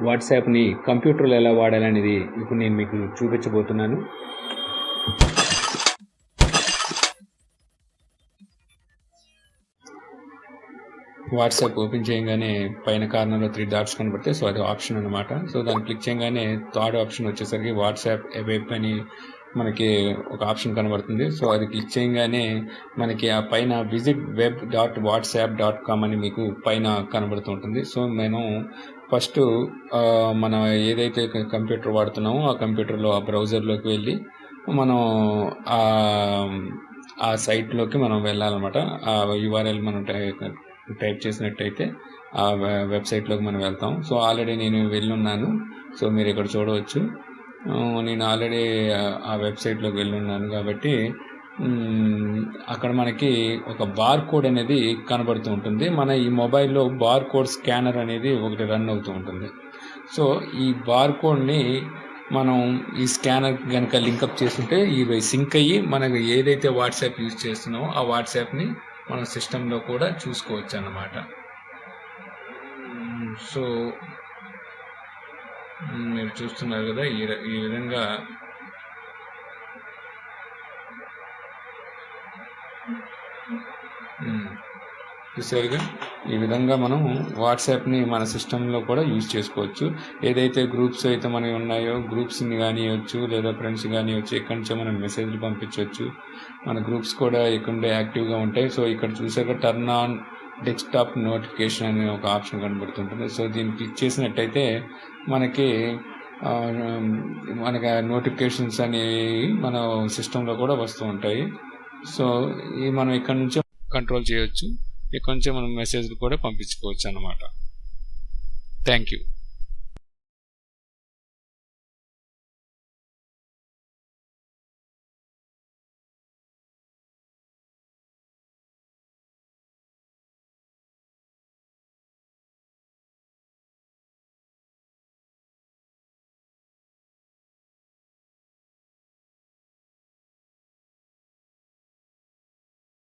వాట్సాప్ని కంప్యూటర్లో ఎలా వాడాలనేది ఇప్పుడు నేను మీకు చూపించబోతున్నాను. వాట్సాప్ ఓపెన్ చేయగానే పైన కార్నర్లో త్రీ డాట్స్ కనబడితే సో అది ఆప్షన్ అనమాట సో దాన్ని క్లిక్ చేయగానే థర్డ్ ఆప్షన్ వచ్చేసరికి వాట్సాప్ వెబ్ అని మనకి ఒక ఆప్షన్ కనబడుతుంది. సో అది క్లిక్ చేయగానే మనకి ఆ పైన visit web dot WhatsApp dot com అని మీకు పైన కనబడుతుంటుంది సో నేను ఫస్ట్ మనం ఏదైతే కంప్యూటర్ వాడుతున్నామో ఆ కంప్యూటర్లో ఆ బ్రౌజర్లోకి వెళ్ళి మనం ఆ సైట్లోకి మనం వెళ్ళాలన్నమాట. ఆ యూఆర్ఎల్ మనం టైప్ చేసినట్టయితే ఆ వెబ్సైట్లోకి మనం వెళ్తాం. సో ఆల్రెడీ నేను వెళ్ళున్నాను. సో మీరు ఇక్కడ చూడవచ్చు. నేను ఆల్రెడీ ఆ వెబ్సైట్లోకి వెళ్ళున్నాను కాబట్టి అక్కడ మనకి ఒక బార్ కోడ్ అనేది కనబడుతూ ఉంటుంది. మన ఈ మొబైల్లో బార్ కోడ్ స్కానర్ అనేది ఒకటి రన్ అవుతూ ఉంటుంది. సో ఈ బార్ కోడ్ని మనం ఈ స్కానర్ కనుక లింకప్ చేస్తుంటే ఇవి సింక్ అయ్యి మనకు ఏదైతే వాట్సాప్ యూజ్ చేస్తున్నామో ఆ వాట్సాప్ని మన సిస్టంలో కూడా చూసుకోవచ్చు అన్నమాట సో మీరు చూస్తున్నారు కదా ఈ ఈ విధంగా చూసారుగా ఈ విధంగా మనం వాట్సాప్ని మన సిస్టంలో కూడా యూజ్ చేసుకోవచ్చు. ఏదైతే గ్రూప్స్ అయితే మనకి ఉన్నాయో గ్రూప్స్ని కానివ్వచ్చు లేదా ఫ్రెండ్స్ కానివ్వచ్చు ఎక్కడి నుంచో మనం మెసేజ్లు పంపించవచ్చు. మన గ్రూప్స్ కూడా ఇక్కడ యాక్టివ్గా ఉంటాయి. సో ఇక్కడ చూసాక టర్న్ ఆన్ డెస్క్టాప్ నోటిఫికేషన్ అనే ఒక ఆప్షన్ కనబడుతుంటుంది. సో దీన్ని క్లిక్ చేసినట్టయితే మనకి మనకి నోటిఫికేషన్స్ అనేవి మన సిస్టంలో కూడా వస్తూ ఉంటాయి. సో ఈ మనం ఇక్కడ నుంచే కంట్రోల్ చేయొచ్చు. ఇక్కడ నుంచే మనం మెసేజ్లు కూడా పంపించుకోవచ్చు అన్నమాట. Thank you